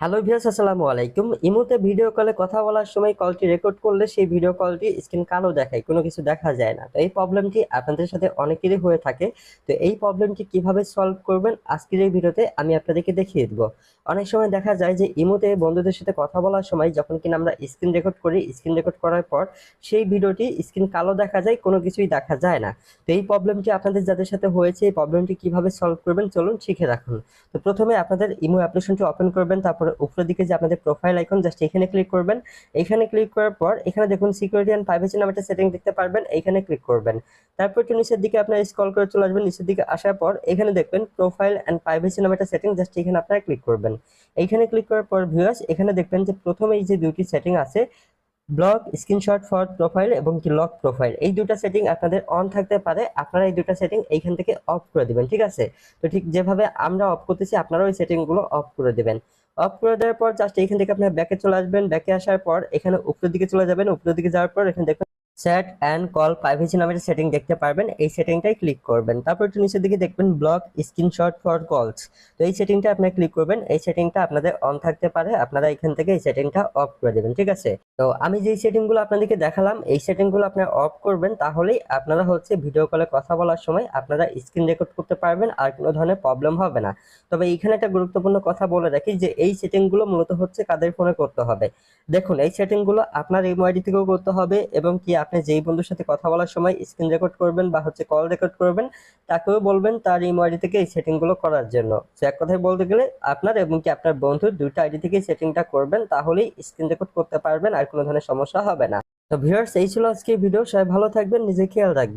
Hello viewers, আসসালামু আলাইকুম। ইমোতে ভিডিও কলে কথা বলার সময় কলটি রেকর্ড করলে সেই ভিডিও কলটি স্ক্রিন কালো দেখায়, কোনো কিছু দেখা যায় না। তো এই প্রবলেমটি আপনাদের সাথে অনেকেরই হয়ে থাকে। তো এই প্রবলেমটি কীভাবে সলভ করবেন আজকের এই ভিডিওতে আমি আপনাদেরকে দেখিয়ে দেবো। অনেক সময় দেখা যায় যে ইমোতে বন্ধুদের সাথে কথা বলার সময় যখন কিনা আমরা স্ক্রিন রেকর্ড করি, স্ক্রিন রেকর্ড করার পর সেই ভিডিওটি স্ক্রিন কালো দেখা যায়, কোনো কিছুই দেখা যায় না। তো এই প্রবলেমটি আপনাদের যাদের সাথে হয়েছে, এই প্রবলেমটি কীভাবে সলভ করবেন, চলুন শিখে রাখুন। তো প্রথমে আপনাদের ইমো অ্যাপ্লিকেশনটি ওপেন করবেন, তারপরে উপরের দিকে যে আপনাদের প্রোফাইল আইকন জাস্ট এখানে ক্লিক করবেন। এখানে ক্লিক করার পর, এখানে দেখুন সিকিউরিটি অ্যান্ড প্রাইভেসি নামে একটা সেটিং দেখতে পারবেন এইখানে ক্লিক করবেন। তারপর একটু নিচের দিকে আপনার স্ক্রল করে চলে আসবেন, নিচের দিকে আসার পর এখানে দেখবেন প্রোফাইল অ্যান্ড প্রাইভেসি নামে একটা সেটিং জাস্ট এখানে আপনারা ক্লিক করবেন। এইখানে ক্লিক করার পর ভিউয়ার্স এখানে দেখবেন যে প্রথমে এই যে দুটি সেটিং আছে ব্লক স্ক্রিনশট ফর প্রোফাইল এবং কি লক প্রোফাইল এই দুটো সেটিং আপনাদের অন থাকতে পারে, আপনারা এই দুটো সেটিং এইখান থেকে অফ করে দিবেন, ঠিক আছে? তো ঠিক যেভাবে আমরা অফ করতেছি, আপনারাও এই সেটিংগুলো অফ করে দেবেন। অফ করে দেওয়ার পর জাস্ট এখান থেকে আপনার ব্যাকে চলে আসবেন। ব্যাকে আসার পর এখানে উপরের দিকে চলে যাবেন। উপরের দিকে যাওয়ার পর এখানে দেখবেন চ্যাট অ্যান্ড কল প্রাইভেসি নামের সেটিং দেখতে পারবেন। এই সেটিংটাই ক্লিক করবেন। তারপর একটু নিচের দিকে দেখবেন ব্লক স্ক্রিনশট ফর কলস তো এই সেটিংটা আপনি ক্লিক করবেন। এই সেটিংটা আপনাদের অন থাকতে পারে। আপনারা এখান থেকে এই সেটিংটা অফ করে দেবেন, ঠিক আছে? তো আমি যেই সেটিংগুলো আপনাদেরকে দেখালাম, এই সেটিংগুলো আপনারা অফ করবেন, তাহলেই আপনারা হচ্ছে ভিডিও কলে কথা বলার সময় আপনারা স্ক্রিন রেকর্ড করতে পারবেন, আর কোনো ধরনের প্রবলেম হবে না। তবে এইখানে একটা গুরুত্বপূর্ণ কথা বলে রাখি যে, এই সেটিংগুলো মূলত হচ্ছে কাদের ফোনে করতে হবে। দেখুন, এই সেটিংগুলো আপনার এই মোবাইল থেকেও করতে হবে এবং কি আপনি যেই বন্ধুর সাথে কথা বলার সময় স্ক্রিন রেকর্ড করবেন বা হচ্ছে কল রেকর্ড করবেন, তাকেও বলবেন তার ইমো আইডি থেকে এই সেটিংগুলো করার জন্য। তো এক কথায় বলতে গেলে আপনার এবং কি আপনার বন্ধুর দুইটা আইডি থেকে সেটিংটা করবেন, তাহলেই স্ক্রিন রেকর্ড করতে পারবেন আর কোনো ধরনের সমস্যা হবে না। তো ভিউয়ার্স এই ছিল আজকে ভিডিও সবাই ভালো থাকবেন নিজে খেয়াল রাখবেন।